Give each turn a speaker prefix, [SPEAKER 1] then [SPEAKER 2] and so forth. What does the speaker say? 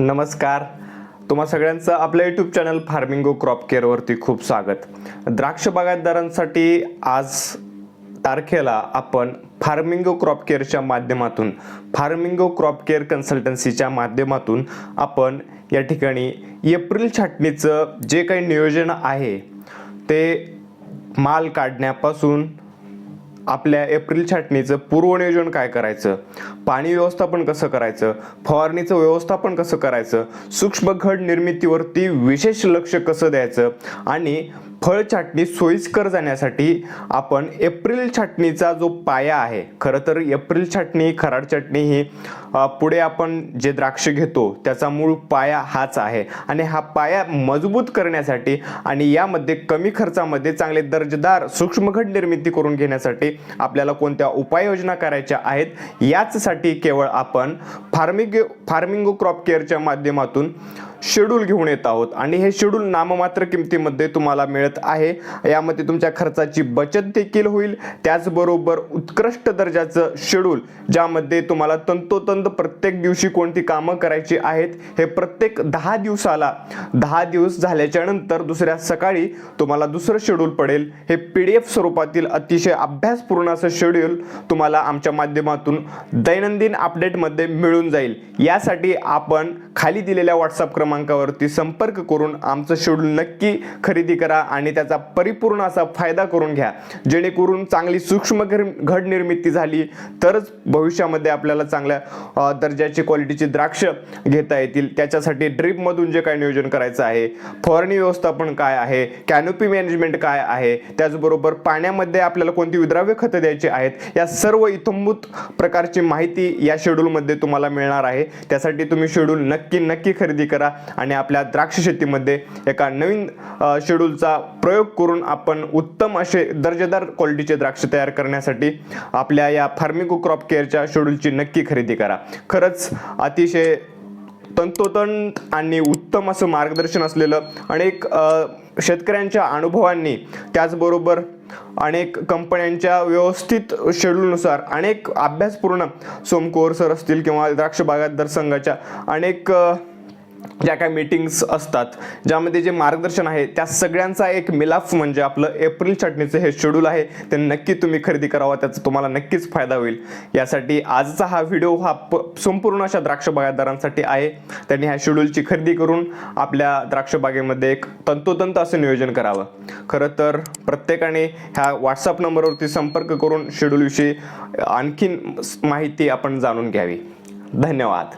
[SPEAKER 1] नमस्कार. तुम्हा सगळ्यांचं आपल्या यूट्यूब चॅनल फार्मिंगो क्रॉप केअरवरती खूप स्वागत. द्राक्ष बागायतदारांसाठी आज तारखेला आपण फार्मिंगो क्रॉप केअरच्या माध्यमातून फार्मिंगो क्रॉप केअर कन्सल्टन्सीच्या माध्यमातून आपण या ठिकाणी एप्रिल छाटणीचं जे काही नियोजन आहे ते माल काढण्यापासून आपल्या एप्रिल छाटणीचं पूर्वनियोजन काय करायचं? पाणी व्यवस्थापन कसं करायचं? फवारणीचं व्यवस्थापन कसं करायचं? सूक्ष्म घड निर्मितीवरती विशेष लक्ष कसं द्यायचं? आणि फळ छाटणी सोयीस्कर जाण्यासाठी आपण एप्रिल छाटणीचा जो पाया आहे खरं तर एप्रिल छाटणी खराड छाटणी ही पुढे आपण जे द्राक्ष घेतो त्याचा मूळ पाया हाच आहे. आणि हा पाया मजबूत करण्यासाठी आणि यामध्ये कमी खर्चामध्ये चांगले दर्जेदार सूक्ष्मघट निर्मिती करून घेण्यासाठी आपल्याला कोणत्या उपाययोजना करायच्या आहेत याचसाठी केवळ आपण फार्मिंग फार्मिंगो क्रॉप केअरच्या माध्यमातून शेड्यूल घेऊन येत आहोत. आणि हे शेड्यूल नाममात्र किमतीमध्ये तुम्हाला मिळत आहे. यामध्ये तुमच्या खर्चाची बचत देखील होईल. त्याचबरोबर उत्कृष्ट दर्जाचं शेड्यूल ज्यामध्ये तुम्हाला तंतोतंत प्रत्येक दिवशी कोणती कामं करायची आहेत हे प्रत्येक दहा दिवसाला दहा दिवस झाल्याच्यानंतर दुसऱ्या सकाळी तुम्हाला दुसरं शेड्यूल पडेल. हे पी डी एफ स्वरूपातील अतिशय अभ्यासपूर्ण असं शेड्यूल तुम्हाला आमच्या माध्यमातून दैनंदिन अपडेटमध्ये मिळून जाईल. यासाठी आपण खाली दिलेल्या व्हॉट्सअप क्रमांकावरती संपर्क करून आमचं शेड्यूल नक्की खरेदी करा आणि त्याचा परिपूर्ण असा फायदा करून घ्या. जेणेकरून चांगली सूक्ष्म घड निर्मिती झाली तरच भविष्यामध्ये आपल्याला चांगल्या दर्जाची क्वालिटीची द्राक्ष घेता येतील. त्याच्यासाठी ड्रीपमधून जे काय नियोजन करायचं आहे फवारणी व्यवस्थापन काय आहे कॅनोपी मॅनेजमेंट काय आहे त्याचबरोबर पाण्यामध्ये आपल्याला कोणती विद्राव्य खतं द्यायची आहेत या सर्व इतंभूत प्रकारची माहिती या शेड्यूलमध्ये तुम्हाला मिळणार आहे. त्यासाठी तुम्ही शेड्यूल नक्की नक्की खरेदी करा. आणि आपल्या द्राक्ष शेतीमध्ये एका नवीन शेड्यूलचा प्रयोग करून आपण उत्तम असे दर्जेदार क्वालिटीचे द्राक्ष तयार करण्यासाठी आपल्या या फार्मिको क्रॉप केअरच्या शेड्यूलची नक्की खरेदी करा. खरंच अतिशय तंतोतंत आणि उत्तम असं मार्गदर्शन असलेलं अनेक शेतकऱ्यांच्या अनुभवांनी त्याचबरोबर अनेक कंपन्यांच्या व्यवस्थित शेड्यूलनुसार अनेक अभ्यासपूर्ण सोमकोर सर असतील किंवा द्राक्ष बागायतदार संघाच्या अनेक ज्या काही मीटिंग्स असतात ज्यामध्ये जे मार्गदर्शन आहे त्या सगळ्यांचा एक मिलाफ म्हणजे आपलं एप्रिल छाटणीचं हे शेड्यूल आहे ते नक्की तुम्ही खरेदी करावा त्याचा तुम्हाला नक्कीच फायदा होईल. यासाठी आजचा हा व्हिडिओ हा प संपूर्ण अशा द्राक्ष बागायतदारांसाठी आहे. त्यांनी ह्या शेड्यूलची खरेदी करून आपल्या द्राक्ष बागेमध्ये एक तंतोतंत असं नियोजन करावं. खरं तर प्रत्येकाने ह्या व्हॉट्सअप नंबरवरती संपर्क करून शेड्यूलविषयी आणखीन माहिती आपण जाणून घ्यावी. धन्यवाद.